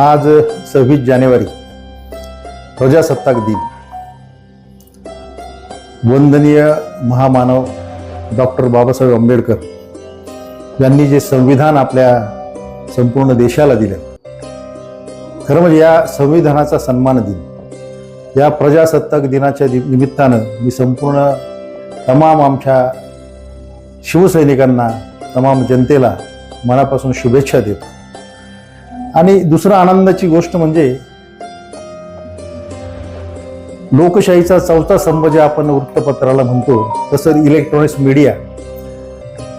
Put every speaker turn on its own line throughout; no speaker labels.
आज सव्वीस जानेवारी प्रजासत्ताक दिन. वंदनीय महामानव डॉक्टर बाबासाहेब आंबेडकर यांनी जे संविधान आपल्या संपूर्ण देशाला दिलं खरं म्हणजे या संविधानाचा सन्मान दिन या प्रजासत्ताक दिनाच्या निमित्तानं मी संपूर्ण तमाम आमच्या शिवसैनिकांना तमाम जनतेला मनापासून शुभेच्छा देतो. आणि दुसरं आनंदाची गोष्ट म्हणजे लोकशाहीचा चौथा स्तंभ जे आपण वृत्तपत्राला म्हणतो तसं इलेक्ट्रॉनिक्स मीडिया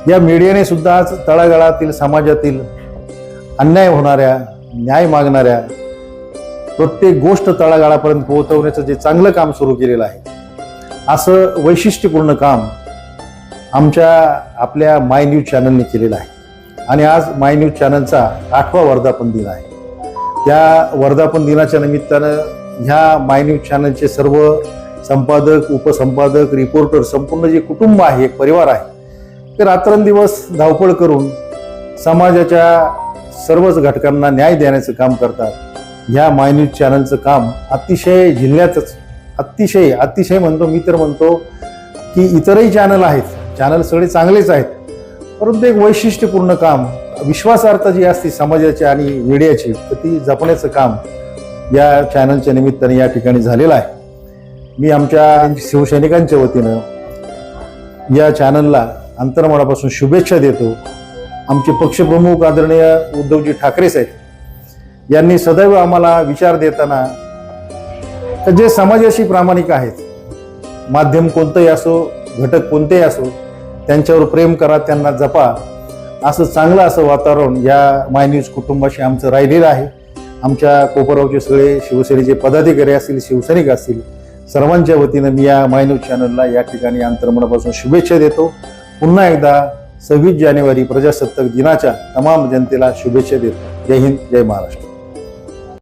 या मीडियाने सुद्धा आज तळागाळातील समाजातील अन्याय होणाऱ्या न्याय मागणाऱ्या प्रत्येक गोष्ट तळागाळापर्यंत पोहोचवण्याचं जे चांगलं काम सुरू केलेलं आहे असं वैशिष्ट्यपूर्ण काम आमच्या आपल्या माय न्यूज चॅनलने केलेलं आहे. आणि आज माय न्यूज चॅनलचा आठवा वर्धापन दिन आहे. त्या वर्धापन दिनाच्या निमित्तानं ह्या माय न्यूज चॅनलचे सर्व संपादक उपसंपादक रिपोर्टर संपूर्ण जे कुटुंब आहे परिवार आहे ते रात्रंदिवस धावपळ करून समाजाच्या सर्वच घटकांना न्याय देण्याचं काम करतात. ह्या माय न्यूज चॅनलचं काम अतिशय जिल्ह्यातच अतिशय अतिशय म्हणतो मी तर म्हणतो की इतरही चॅनल आहेत. चॅनल सगळे चांगलेच आहेत. परंतु एक वैशिष्ट्यपूर्ण काम विश्वासार्हता जी असते समाजाची आणि मीडियाची तर ती जपण्याचं काम या चॅनलच्या निमित्ताने या ठिकाणी झालेलं आहे. मी आमच्या शिवसैनिकांच्या वतीनं या चॅनलला अंतर्मनापासून शुभेच्छा देतो. आमचे पक्षप्रमुख आदरणीय उद्धवजी ठाकरे साहेब यांनी सदैव आम्हाला विचार देताना तर जे समाजाशी प्रामाणिक आहेत माध्यम कोणतंही असो घटक कोणतेही असो त्यांच्यावर प्रेम करा त्यांना जपा. असं चांगलं असं वातावरण या माय न्यूज कुटुंबाशी आमचं राहिलेलं आहे. आमच्या कोपरावचे सगळे शिवसेनेचे पदाधिकारी असतील शिवसैनिक असतील सर्वांच्या वतीनं मी या माय न्यूज चॅनलला या ठिकाणी अंतर्मनापासून शुभेच्छा देतो. पुन्हा एकदा सव्वीस जानेवारी प्रजासत्ताक दिनाच्या तमाम जनतेला शुभेच्छा देतो. जय हिंद जय महाराष्ट्र.